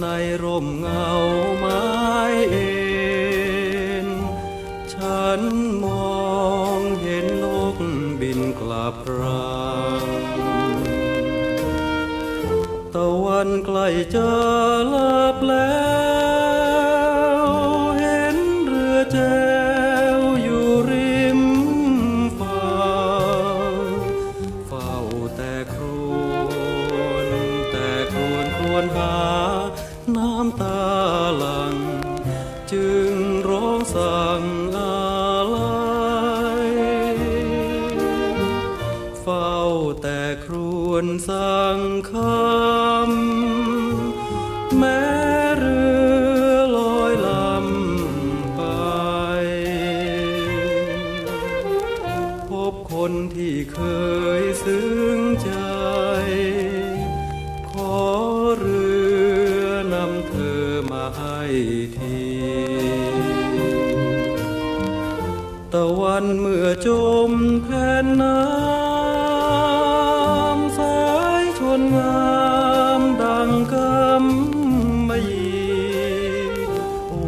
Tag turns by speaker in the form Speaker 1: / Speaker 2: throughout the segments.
Speaker 1: ในร่มเงาไม้เอ็นฉันมองเห็นนกบินกลับรังตะวันใกล้จะลับแล้ว ลัง จึงร้องสั่งอะไรเฝ้าแต่ครวนสั่งคำแม้เรือลอยลำไป พบคนที่เคยซึ้งใจ ตะวันเมื่อจมแผ่นน้ำสายชนงามดังกำมะยีโอ้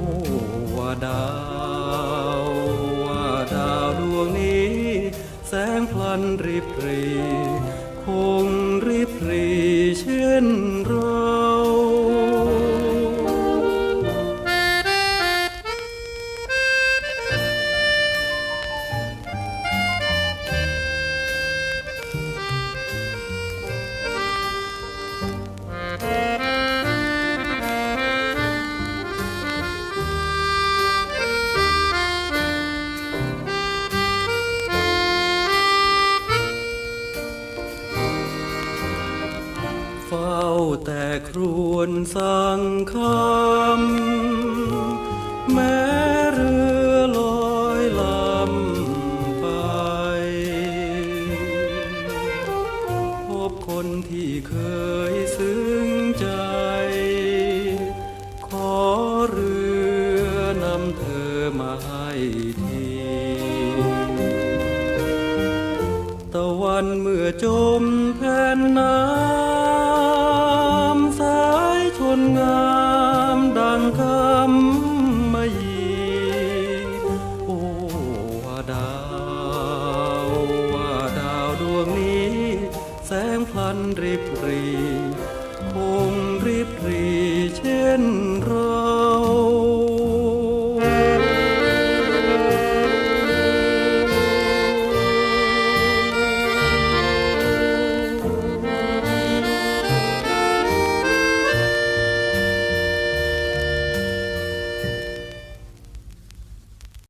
Speaker 1: ว่าดาวว่าดาวดวงนี้ แสงพลันริบรี คงริบรีเช่น แต่ครวนสังคำแม้เรือลอยลำไป พบคนที่เคยซึ้งใจ ขอเรือนำเธอมาให้ทีตะวันเมื่อจมแผ่นน้ำ ริบรี คงริบรีเช่นเรา